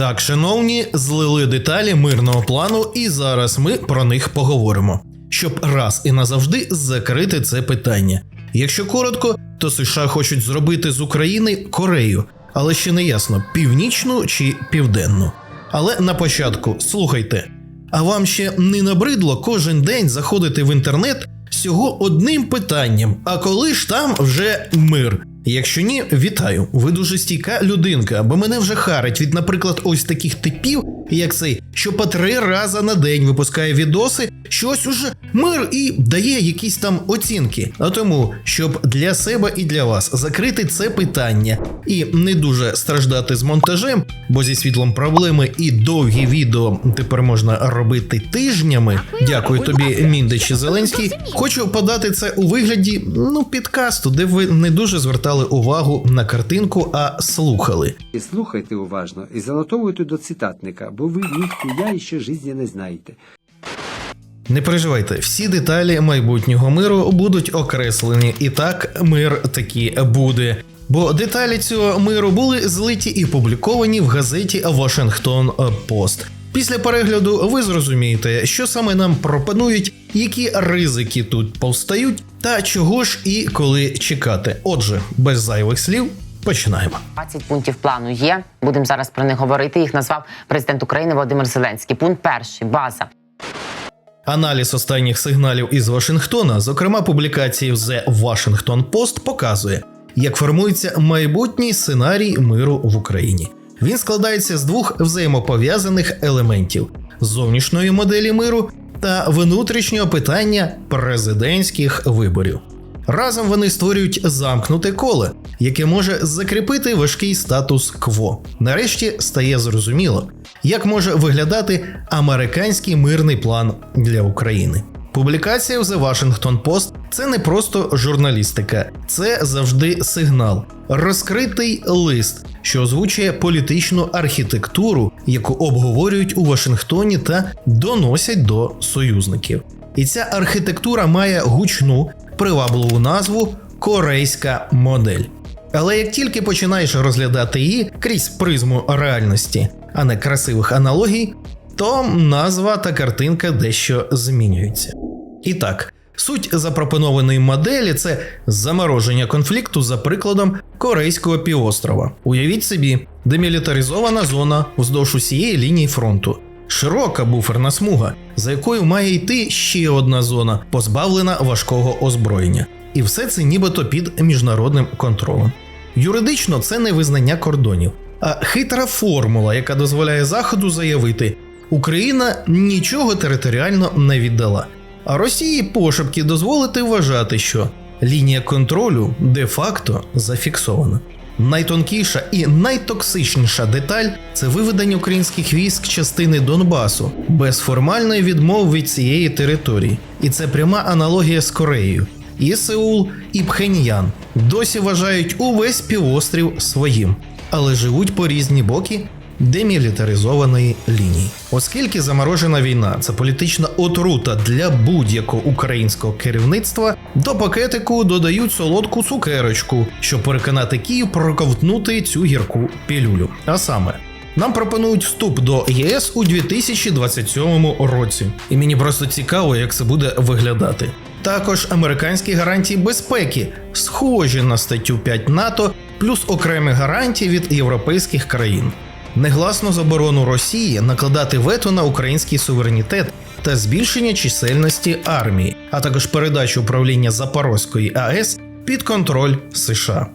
Так, шановні, злили деталі мирного плану, і зараз ми про них поговоримо, щоб раз і назавжди закрити це питання. Якщо коротко, то США хочуть зробити з України Корею, але ще не ясно, північну чи південну. Але на початку слухайте. А вам ще не набридло кожен день заходити в інтернет всього одним питанням: а коли ж там вже мир? Якщо ні, вітаю. Ви дуже стійка людинка, бо мене вже харить від, наприклад, ось таких типів, як цей, що по три рази на день випускає відоси, що ось уже мир і дає якісь там оцінки. А тому, щоб для себе і для вас закрити це питання і не дуже страждати з монтажем, бо зі світлом проблеми і довгі відео тепер можна робити тижнями. Дякую тобі, Міндич і Зеленський. Хочу подати це у вигляді ну підкасту, де ви не дуже звертали увагу на картинку, а слухали. І слухайте уважно і занотовуйте до цитатника, бо ви ніхуя ще житті не знаєте. Не переживайте, всі деталі майбутнього миру будуть окреслені, і так мир таки буде. Бо деталі цього миру були злиті і публіковані в газеті Washington Post. Після перегляду ви зрозумієте, що саме нам пропонують, які ризики тут повстають, та чого ж і коли чекати. Отже, без зайвих слів починаємо. 20 пунктів плану є. Будемо зараз про них говорити. Їх назвав президент України Володимир Зеленський. Пункт перший база. Аналіз останніх сигналів із Вашингтона, зокрема публікації в The Washington Post, показує, як формується майбутній сценарій миру в Україні. Він складається з двох взаємопов'язаних елементів: зовнішньої моделі миру та внутрішнього питання президентських виборів. Разом вони створюють замкнуте коло, яке може закріпити важкий статус-кво. Нарешті стає зрозуміло, як може виглядати американський мирний план для України. Публікація в The Washington Post – це не просто журналістика, це завжди сигнал, розкритий лист, що озвучує політичну архітектуру, яку обговорюють у Вашингтоні та доносять до союзників. І ця архітектура має гучну, привабливу назву Корейська модель. Але як тільки починаєш розглядати її крізь призму реальності, а не красивих аналогій, то назва та картинка дещо змінюються. І так, суть запропонованої моделі це замороження конфлікту за прикладом Корейського півострова. Уявіть собі, демілітаризована зона вздовж усієї лінії фронту. Широка буферна смуга, за якою має йти ще одна зона, позбавлена важкого озброєння. І все це нібито під міжнародним контролем. Юридично це не визнання кордонів, а хитра формула, яка дозволяє Заходу заявити, Україна нічого територіально не віддала. А Росії пошепки дозволити вважати, що лінія контролю де-факто зафіксована. Найтонкіша і найтоксичніша деталь це виведення українських військ частини Донбасу без формальної відмови від цієї території. І це пряма аналогія з Кореєю. І Сеул, і Пхеньян досі вважають увесь півострів своїм, але живуть по різні боки демілітаризованої лінії. Оскільки заморожена війна це політична отрута для будь-якого українського керівництва, до пакетику додають солодку цукерочку, щоб переконати Київ проковтнути цю гірку пілюлю. А саме. Нам пропонують вступ до ЄС у 2027 році, і мені просто цікаво, як це буде виглядати. Також американські гарантії безпеки, схожі на статтю 5 НАТО, плюс окремі гарантії від європейських країн негласну заборону Росії накладати вето на український суверенітет та збільшення чисельності армії, а також передачу управління Запорозької АЕС під контроль США.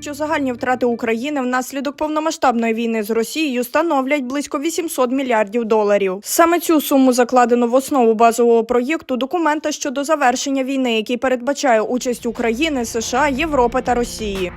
що загальні втрати України внаслідок повномасштабної війни з Росією становлять близько 800 мільярдів доларів. Саме цю суму закладено в основу базового проєкту документа щодо завершення війни, який передбачає участь України, США, Європи та Росії.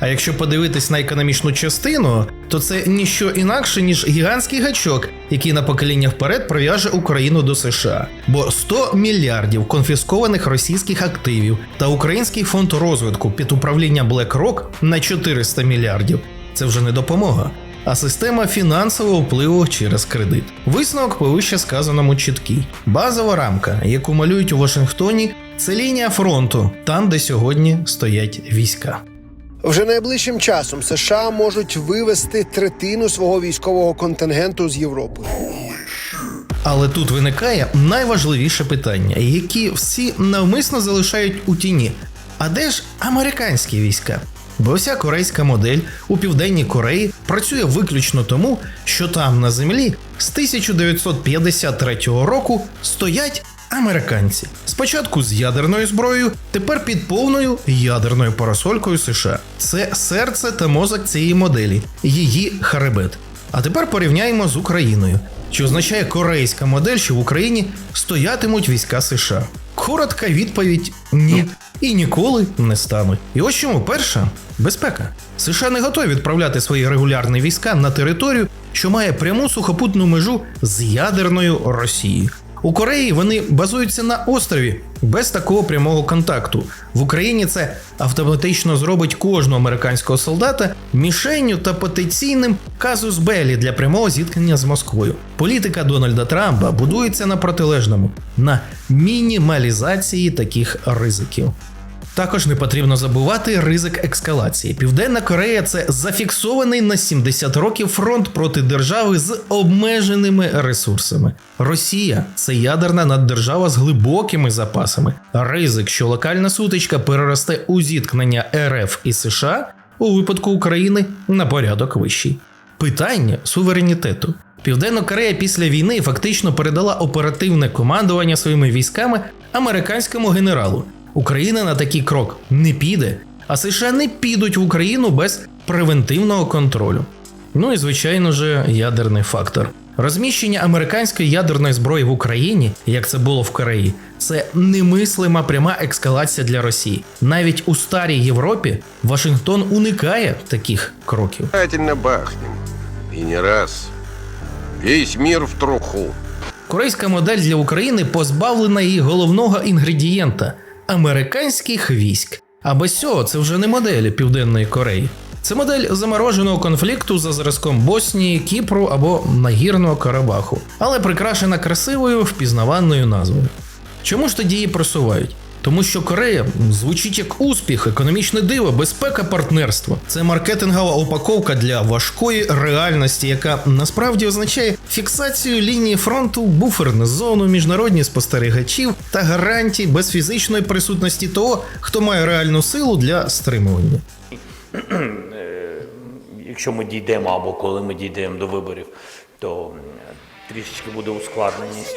А якщо подивитись на економічну частину, то це ніщо інакше ніж гігантський гачок, який на покоління вперед прив'яже Україну до США. Бо 100 мільярдів конфіскованих російських активів та український фонд розвитку під управління BlackRock на 400 мільярдів це вже не допомога. А система фінансового впливу через кредит. Висновок по вище сказаному чіткий. Базова рамка, яку малюють у Вашингтоні, це лінія фронту, там, де сьогодні стоять війська. Вже найближчим часом США можуть вивести третину свого військового контингенту з Європи. Але тут виникає найважливіше питання, які всі навмисно залишають у тіні. А де ж американські війська? Бо вся корейська модель у південній Кореї працює виключно тому, що там на землі з 1953 року стоять американці. Спочатку з ядерною зброєю, тепер під повною ядерною парасолькою США. Це серце та мозок цієї моделі, її хребет. А тепер порівняємо з Україною, що означає корейська модель, що в Україні стоятимуть війська США. Коротка відповідь ні. І ніколи не стануть. І ось чому перша безпека. США не готові відправляти свої регулярні війська на територію, що має пряму сухопутну межу з ядерною Росією. У Кореї вони базуються на острові без такого прямого контакту. В Україні це автоматично зробить кожного американського солдата мішенню та потенційним казус белі для прямого зіткнення з Москвою. Політика Дональда Трампа будується на протилежному на мінімалізації таких ризиків. Також не потрібно забувати ризик ескалації. Південна Корея це зафіксований на 70 років фронт проти держави з обмеженими ресурсами. Росія це ядерна наддержава з глибокими запасами. Ризик, що локальна сутичка переросте у зіткнення РФ і США у випадку України на порядок вищий. Питання суверенітету. Південна Корея після війни фактично передала оперативне командування своїми військами американському генералу. Україна на такий крок не піде, а США не підуть в Україну без превентивного контролю. Ну і звичайно ж, ядерний фактор. Розміщення американської ядерної зброї в Україні, як це було в Кореї, це немислима пряма ескалація для Росії. Навіть у старій Європі Вашингтон уникає таких кроків. Бахнем. И не раз. Весь мир в труху. Корейська модель для України позбавлена її головного інгредієнта американських військ. А без цього це вже не модель Південної Кореї. Це модель замороженого конфлікту за зразком Боснії, Кіпру або Нагірного Карабаху, але прикрашена красивою впізнаваною назвою. Чому ж тоді її просувають? Тому що Корея звучить як успіх, економічне диво, безпека, партнерство. Це маркетингова упаковка для важкої реальності, яка насправді означає фіксацію лінії фронту, буферну зону, міжнародні спостерігачів та гарантій без фізичної присутності того, хто має реальну силу для стримування. якщо ми дійдемо або коли ми дійдемо до виборів, то трішечки буде ускладненість.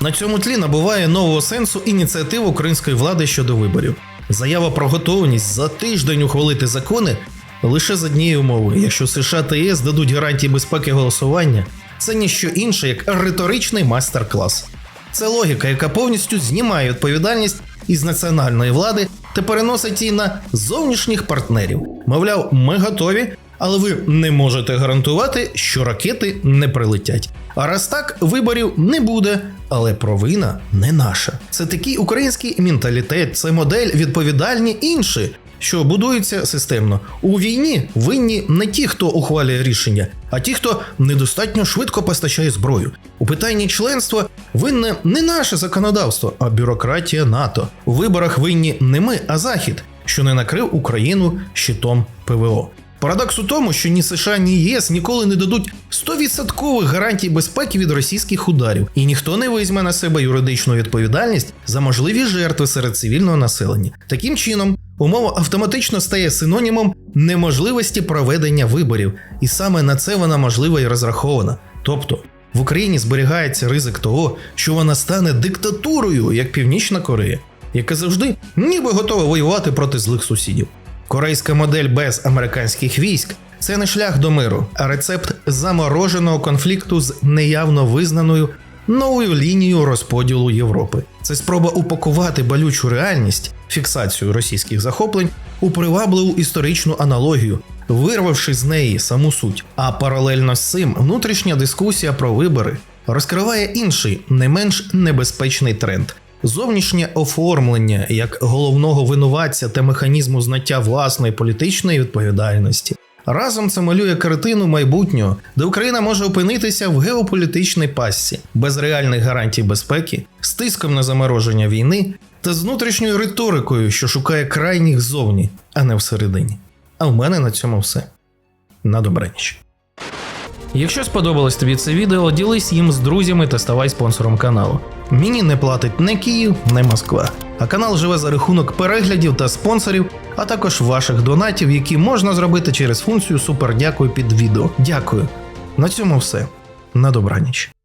На цьому тлі набуває нового сенсу ініціатива української влади щодо виборів. Заява про готовність за тиждень ухвалити закони лише з однієї умови: якщо США та ЄС дадуть гарантії безпеки голосування, це ніщо інше, як риторичний майстер-клас. Це логіка, яка повністю знімає відповідальність із національної влади та переносить її на зовнішніх партнерів. Мовляв, ми готові, але ви не можете гарантувати, що ракети не прилетять. А раз так, виборів не буде, але провина не наша. Це такий український менталітет, це модель відповідальні інші, що будується системно. У війні винні не ті, хто ухвалює рішення, а ті, хто недостатньо швидко постачає зброю. У питанні членства винне не наше законодавство, а бюрократія НАТО. У виборах винні не ми, а Захід, що не накрив Україну щитом ПВО. Парадокс у тому, що ні США, ні ЄС ніколи не дадуть 100% гарантій безпеки від російських ударів, і ніхто не візьме на себе юридичну відповідальність за можливі жертви серед цивільного населення. Таким чином, умова автоматично стає синонімом неможливості проведення виборів, і саме на це вона можлива і розрахована. Тобто в Україні зберігається ризик того, що вона стане диктатурою, як Північна Корея, яка завжди ніби готова воювати проти злих сусідів. Корейська модель без американських військ це не шлях до миру, а рецепт замороженого конфлікту з неявно визнаною новою лінією розподілу Європи. Це спроба упакувати болючу реальність, фіксацію російських захоплень у привабливу історичну аналогію, вирвавши з неї саму суть. А паралельно з цим внутрішня дискусія про вибори розкриває інший, не менш небезпечний тренд. Зовнішнє оформлення як головного винуватця та механізму знаття власної політичної відповідальності. Разом це малює картину майбутнього, де Україна може опинитися в геополітичній пастці без реальних гарантій безпеки, з тиском на замороження війни та з внутрішньою риторикою, що шукає крайніх зовні, а не всередині. А в мене на цьому все. На добраніч. Якщо сподобалось тобі це відео, ділись їм з друзями та ставай спонсором каналу. Мені не платить не Київ, не Москва. А канал живе за рахунок переглядів та спонсорів, а також ваших донатів, які можна зробити через функцію Супер Дякую під відео. Дякую. На цьому все. На добраніч.